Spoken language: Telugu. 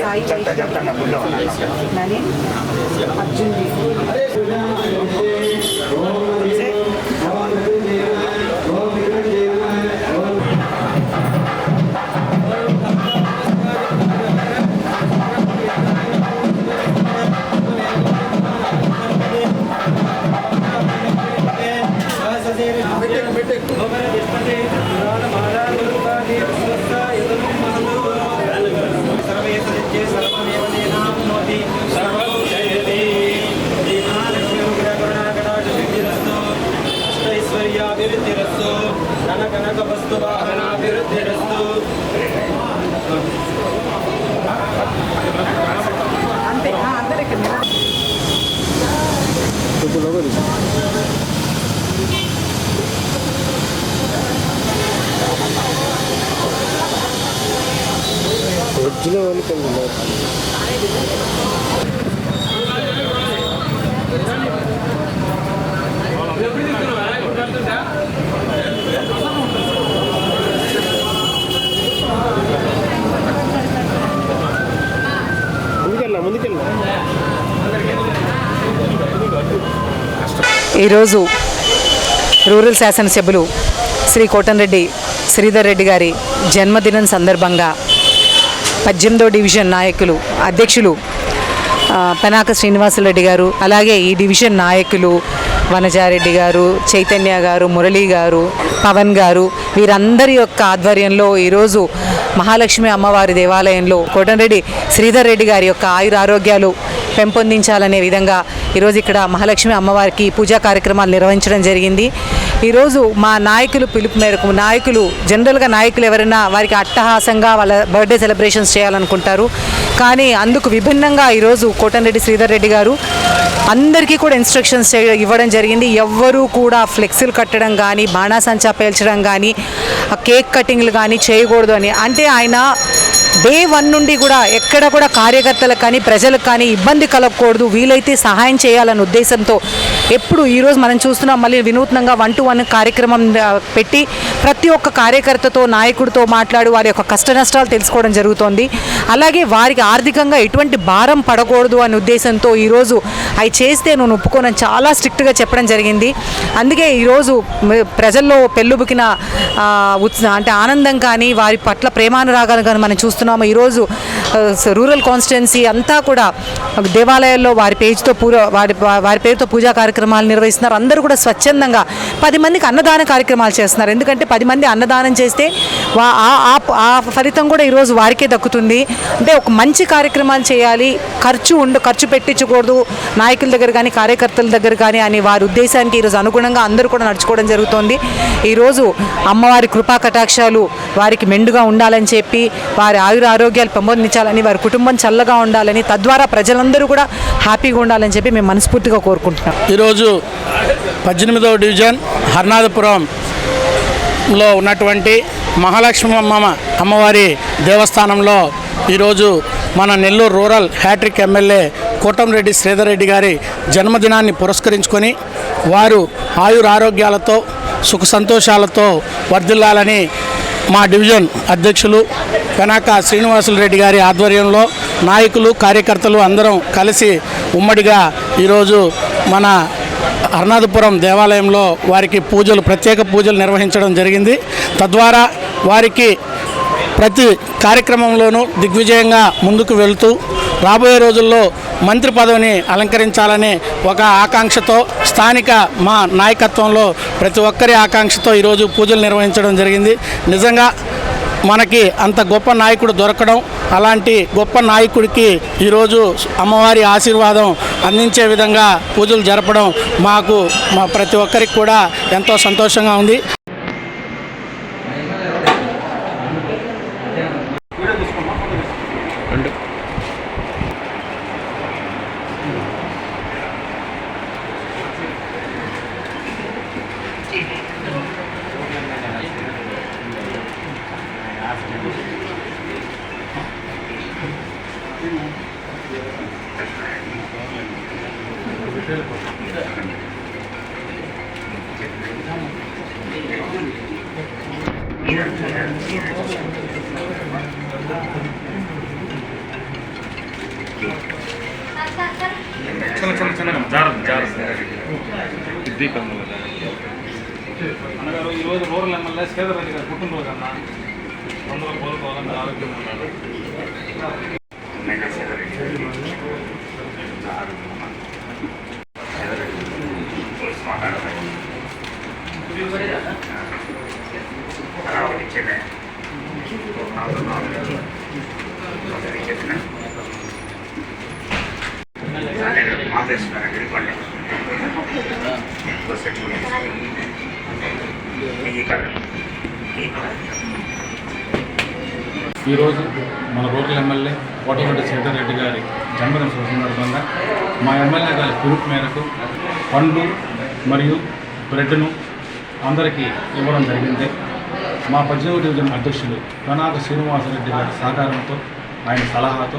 సాయి నవీన్ అర్జున్ ధన కనక వస్తు వాహనాభివృద్ధిరస్తు అంతే ఆ, ఈరోజు రూరల్ శాసనసభ్యులు శ్రీ కోటన్రెడ్డి శ్రీధర్ రెడ్డి గారి జన్మదినం సందర్భంగా పద్దెనిమిదో డివిజన్ నాయకులు అధ్యక్షులు పెనాక శ్రీనివాసరెడ్డి గారు అలాగే ఈ డివిజన్ నాయకులు వనజారెడ్డి గారు చైతన్య గారు మురళీ గారు పవన్ గారు వీరందరి యొక్క ఆధ్వర్యంలో ఈరోజు మహాలక్ష్మి అమ్మవారి దేవాలయంలో కోటంరెడ్డి శ్రీధర్ రెడ్డి గారి యొక్క ఆయుర ఆరోగ్యాలు పెంపొందించాలనే విధంగా ఈరోజు ఇక్కడ మహాలక్ష్మి అమ్మవారికి పూజా కార్యక్రమాలు నిర్వహించడం జరిగింది. ఈరోజు మా నాయకులు పిలుపు మేరకు నాయకులు జనరల్గా నాయకులు ఎవరైనా వారికి అట్టహాసంగా వాళ్ళ బర్త్డే సెలబ్రేషన్స్ చేయాలనుకుంటారు. కానీ అందుకు విభిన్నంగా ఈరోజు కోటంరెడ్డి శ్రీధర్ రెడ్డి గారు అందరికీ కూడా ఇన్స్ట్రక్షన్స్ ఇవ్వడం జరిగింది. ఎవ్వరూ కూడా ఫ్లెక్సీలు కట్టడం కానీ బాణాసంచా పేల్చడం కానీ ఆ కేక్ కటింగ్లు కానీ చేయకూడదు అని. అంటే ఆయన డే వన్ నుండి కూడా ఎక్కడ కూడా కార్యకర్తలకు కానీ ప్రజలకు కానీ ఇబ్బంది కలగకూడదు. వీలైతే సహాయం చేయాలనే ఉద్దేశంతో ఎప్పుడు ఈరోజు మనం చూస్తున్నాం. మళ్ళీ వినూత్నంగా వన్ టు వన్ కార్యక్రమం పెట్టి ప్రతి ఒక్క కార్యకర్తతో నాయకుడితో మాట్లాడి వారి యొక్క కష్ట నష్టాలు తెలుసుకోవడం జరుగుతోంది. అలాగే వారికి ఆర్థికంగా ఎటువంటి భారం పడకూడదు అనే ఉద్దేశంతో ఈరోజు అవి చేస్తే నువ్వు ఒప్పుకోనని చాలా స్ట్రిక్ట్గా చెప్పడం జరిగింది. అందుకే ఈరోజు ప్రజల్లో పెళ్ళుబుకిన ఉత్స- అంటే ఆనందం కానీ వారి పట్ల ప్రేమానురాగాలు కానీ మనం చూస్తున్నాము. ఈరోజు రూరల్ కాన్స్టిట్యున్సీ అంతా కూడా దేవాలయాల్లో వారి పేరుతో పూర వారి వారి పేరుతో పూజా కార్యక్రమాలు నిర్వహిస్తున్నారు. అందరూ కూడా స్వచ్ఛందంగా పది మందికి అన్నదాన కార్యక్రమాలు చేస్తున్నారు. ఎందుకంటే పది మంది అన్నదానం చేస్తే వా- ఆ- ఆ- ఫలితం కూడా ఈరోజు వారికే దక్కుతుంది. అంటే ఒక మంచి కార్యక్రమాలు చేయాలి. ఖర్చు ఉండు ఖర్చు పెట్టించకూడదు. నాయకుల దగ్గర కానీ కార్యకర్తల దగ్గర కానీ అని వారి ఉద్దేశానికి ఈరోజు అనుగుణంగా అందరూ కూడా నడుచుకోవడం జరుగుతోంది. ఈరోజు అమ్మవారి కృపా కటాక్షాలు వారికి మెండుగా ఉండాలని చెప్పి వారి ఆయుర ఆరోగ్యాలు పెంపొందించాలి పెంపొందించాలని వారి కుటుంబం చల్లగా ఉండాలని తద్వారా ప్రజలందరూ కూడా హ్యాపీగా ఉండాలని చెప్పి మేము మనస్ఫూర్తిగా కోరుకుంటున్నాం. ఈరోజు పద్దెనిమిదవ డివిజన్ హర్నాథపురంలో ఉన్నటువంటి మహాలక్ష్మి అమ్మ అమ్మవారి దేవస్థానంలో ఈరోజు మన Nellore rural hattrick MLA Kotamreddy Sridhar Reddy గారి జన్మదినాన్ని పురస్కరించుకొని వారు ఆయుర ఆరోగ్యాలతో సుఖ సంతోషాలతో వర్ధిల్లాలని మా డివిజన్ అధ్యక్షులు పెనాక శ్రీనివాసులు రెడ్డి గారి ఆధ్వర్యంలో నాయకులు కార్యకర్తలు అందరం కలిసి ఉమ్మడిగా ఈరోజు మన అరుణాధపురం దేవాలయంలో వారికి పూజలు ప్రత్యేక పూజలు నిర్వహించడం జరిగింది. తద్వారా వారికి ప్రతి కార్యక్రమంలోనూ దిగ్విజయంగా ముందుకు వెళుతూ రాబోయే రోజుల్లో మంత్రి పదవిని అలంకరించాలనే ఒక ఆకాంక్షతో స్థానిక మా నాయకత్వంలో ప్రతి ఒక్కరి ఆకాంక్షతో ఈరోజు పూజలు నిర్వహించడం జరిగింది. నిజంగా మనకి అంత గొప్ప నాయకుడు దొరకడం అలాంటి గొప్ప నాయకుడికి ఈరోజు అమ్మవారి ఆశీర్వాదం అందించే విధంగా పూజలు జరపడం మాకు మా ప్రతి ఒక్కరికి కూడా ఎంతో సంతోషంగా ఉంది. चलो चलो चलो जा रहा जा रहा दीपक అన్నగారు ఈరోజు రూరల్ ఎమ్మెల్యే సేదర్ రెడ్డి గారు పుట్టినరోజు అన్న అందరూ కోరుకోవాలని ఆరోగ్యం ఉన్నారు ఈరోజు మన రూరల్ ఎమ్మెల్యే కోటమిరెడ్డి శ్రీధర్ రెడ్డి గారి జన్మదిన సందర్భంగా మా ఎమ్మెల్యే గారి పిలుపు మేరకు పండ్లు మరియు బ్రెడ్ను అందరికీ ఇవ్వడం జరిగింది. మా పద్దెనిమిది డివిజన్ అధ్యక్షులు ప్రణాక శ్రీనివాసరెడ్డి గారి సహకారంతో ఆయన సలహాతో